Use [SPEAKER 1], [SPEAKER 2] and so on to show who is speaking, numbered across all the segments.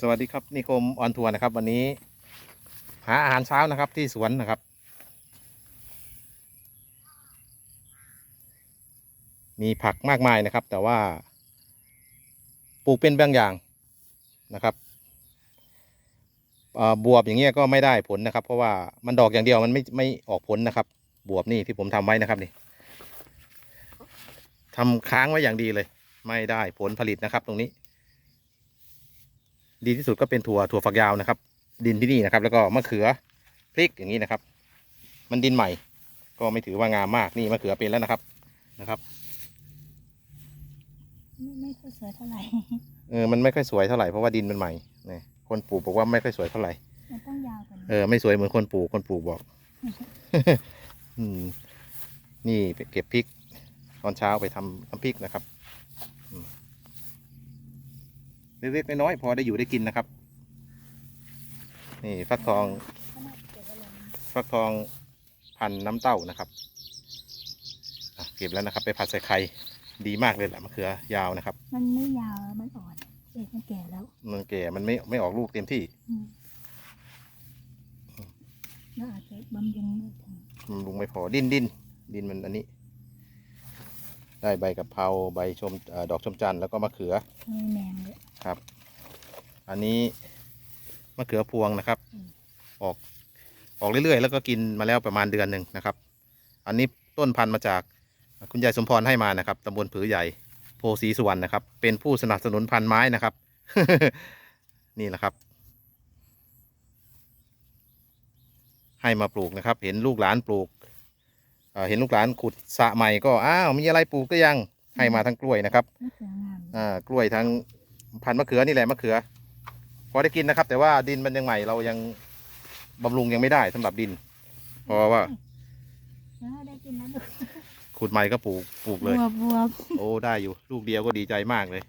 [SPEAKER 1] สวัสดีครับนิคมออนทัวร์นะครับ วันนี้ หาอาหารเช้านะครับที่สวนนะครับ มีผักมากมายนะครับ แต่ว่า ปลูกเป็นบางอย่างนะครับบวบอย่างเงี้ยก็ไม่ได้ผลนะครับ เพราะว่ามันดอกอย่างเดียวมันไม่ไม่ออกผลนะครับ บวบนี่ที่ผมทำไว้นะครับนี่ทำค้างไว้อย่างดีเลย ไม่ได้ผลผลิตนะครับ ตรงนี้ ดีที่สุดก็เป็นถั่วถั่วฝักยาวนะครับ ดินที่นี่นะครับ แล้วก็มะเขือพริกอย่างนี้นะครับ มันดินใหม่ ก็ไม่ถือว่างามมากนี่มะเขือเป็นแล้วนะครับนะครับ
[SPEAKER 2] ไม่ไม่ค่อยสวยเท่าไหร่
[SPEAKER 1] เออมันไม่ค่อยสวยเท่าไหร่เพราะว่าดินมันใหม่เนี่ยคนปลูกบอกว่าไม่ค่อยสวยเท่าไหร่
[SPEAKER 2] มันต้องยาวกว่านี้
[SPEAKER 1] เออไม่สวยเหมือนคนปลูกคนปลูกบอก อืมนี่ไปเก็บพริก ตอนเช้าไปทำน้ำพริกนะครับอืม เล็กๆน้อยๆพอได้อยู่ได้กินนะครับ นี่ฟักทอง
[SPEAKER 2] ขนาดเก็บไว้เลยนะ
[SPEAKER 1] ฟักทองพันธุ์น้ำเต้านะครับอะเก็บแล้วนะครับ ไปผัดใส่ไข่ดีมากเลยแหละมะเขือยาวนะครับ
[SPEAKER 2] มันไม่ยาวแล้วมันอ่อนเอกมันแก่แล้ว
[SPEAKER 1] มันแก่มันไม่ไม่ออกลูกเต็มที่
[SPEAKER 2] อืมแล้วอาจจะบำรุงไม่ถึง
[SPEAKER 1] มันลุงไม่พอดินดินดินมันอันนี้ ได้ใบกะเพราใบชมเออดอกชมจันทร์แล้วก็มะเขือ
[SPEAKER 2] ไม่แมงเลย
[SPEAKER 1] ครับ อันนี้มะเขือพวงนะครับ
[SPEAKER 2] อืม
[SPEAKER 1] ออกออกเรื่อยๆ แล้วก็กินมาแล้วประมาณเดือนหนึ่งนะครับ อันนี้ต้นพันธุ์มาจากคุณยายสมพรให้มานะครับตำบลผือใหญ่โพสีสุวรรณนะครับ เป็นผู้สนับสนุนพันธุ์ไม้นะครับ นี่แหละครับ ให้มาปลูกนะครับ เห็นลูกหลานปลูก เอ่อเห็นลูกหลานขุดสระใหม่ก็อ้าวมีอะไรปลูกก็ยังให้มาทั้งกล้วยนะครับ
[SPEAKER 2] มะเขืองาม
[SPEAKER 1] อ่ากล้วยทั้งพันธุ์มะเขือนี่แหละมะเขือพอได้กินนะครับ แต่ว่าดินมันยังใหม่เรายังบำรุงยังไม่ได้สำหรับดิน เพราะว่า
[SPEAKER 2] เออได้กินแล้วลูก
[SPEAKER 1] ขุดใหม่ก็ปลูกปลูกเลย
[SPEAKER 2] บวบวบ
[SPEAKER 1] โอ้ได้อยู่ ลูกเดียวก็ดีใจมากเลย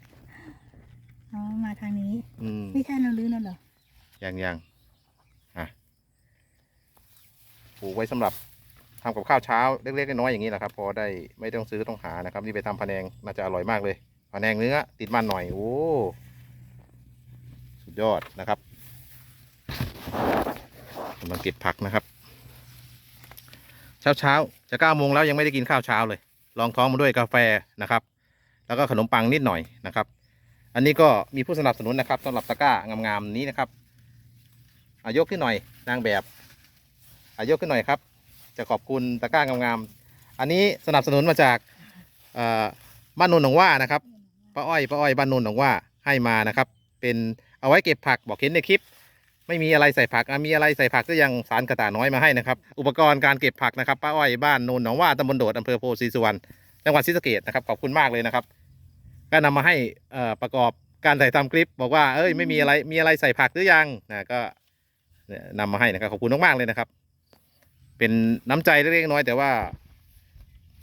[SPEAKER 2] อ๋อมาทางนี้
[SPEAKER 1] อืม
[SPEAKER 2] ไม่ใช่เราลื้อนั่นเหรอ
[SPEAKER 1] ยังยังอะปลูกไว้สำหรับ ทำกับข้าวเช้าเล็กๆน้อยๆอย่างนี้แหละครับพอได้ไม่ต้องซื้อต้องหานะครับ นี่ไปทำพนงน่าจะอร่อยมากเลยพนงเนื้อติดมันหน่อยโอ้สุดยอดนะครับกำลังเก็บผักนะครับ เช้าเช้าๆจะเก้าโมงแล้วยังไม่ได้กินข้าวเช้าเลย ลองท้องมาด้วยกาแฟนะครับ แล้วก็ขนมปังนิดหน่อยนะครับ อันนี้ก็มีผู้สนับสนุนนะครับสำหรับตะกร้างามๆนี้นะครับอายกขึ้นหน่อยนางแบบอายกขึ้นหน่อยครับ จะขอบคุณตะกร้างามๆอันนี้สนับสนุนมาจากบ้านนนหนองว่านะครับป้าอ้อยป้าอ้อยบ้านนนหนองว่าให้มานะครับ เป็นเอาไว้เก็บผักบอกเห็นในคลิป ไม่มีอะไรใส่ผักมีอะไรใส่ผักก็ยังสารกระต่าน้อยมาให้นะครับ อุปกรณ์การเก็บผักนะครับป้าอ้อยบ้านนนหนองว่าตำบลโดดอำเภอโพธิ์สีสุวรรณจังหวัดศรีสะเกษนะครับขอบคุณมากเลยนะครับ ก็นำมาให้ประกอบการถ่ายทำคลิป บอกว่าเอ้ยไม่มีอะไรมีอะไรใส่ผักหรือยังนะก็นำมาให้นะครับขอบคุณมากๆเลยนะครับ เป็นน้ำใจเล็กๆน้อยแต่ว่า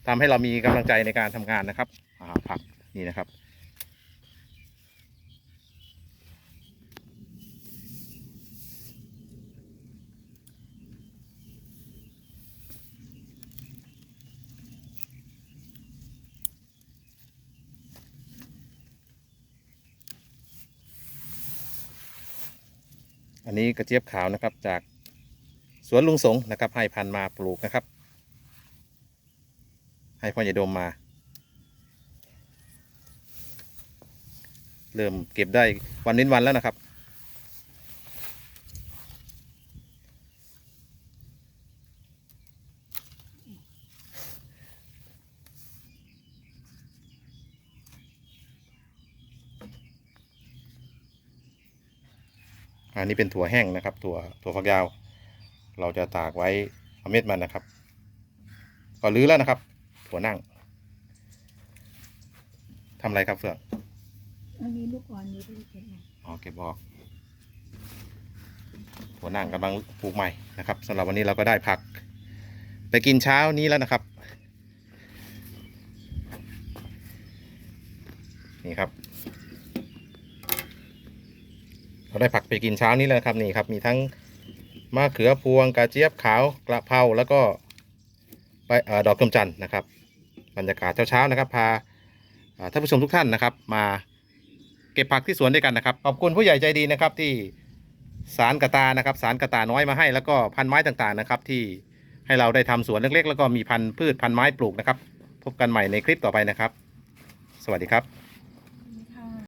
[SPEAKER 1] ทำให้เรามีกำลังใจในการทำงานนะครับอ่าผักนี่นะครับอันนี้กระเจี๊ยบขาวนะครับจาก สวนลุงสงนะครับให้พันมาปลูกนะครับ ให้พ่อใหญ่ดมมา เริ่มเก็บได้วันนินวันแล้วนะครับ อันนี้เป็นถั่วแห้งนะครับ ถั่วถั่วฝักยาว เราจะตากไว้เอาเม็ดมันนะครับ ก็รื้อแล้วนะครับ ถั่วนั่งทำอะไรครับเฟื่อง
[SPEAKER 2] มันมีลูกอ่อนอยู่ที่เก็บมา
[SPEAKER 1] อ๋อเก็บออกถั่วนั่งกำลังปลูกใหม่นะครับสำหรับวันนี้เราก็ได้ผัก ไปกินเช้านี้แล้วนะครับ นี่ครับเราได้ผักไปกินเช้านี้แล้วครับนี่ครับมีทั้ง มะเขือพวงกระเจี๊ยบขาวกระเพราแล้วก็ใบเอดอกกำจันทร์นะครับ บรรยากาศเช้าๆนะครับ พาท่านผู้ชมทุกท่านนะครับ มาเก็บผักที่สวนด้วยกันนะครับ ขอบคุณผู้ใหญ่ใจดีนะครับที่สารกระตานะครับ สารกระตาน้อยมาให้แล้วก็พันไม้ต่างๆนะครับ ที่ให้เราได้ทำสวนเล็กๆ แล้วก็มีพันธุ์พืชพันไม้ปลูกนะครับ พบกันใหม่ในคลิปต่อไปนะครับ สวัสดีครับ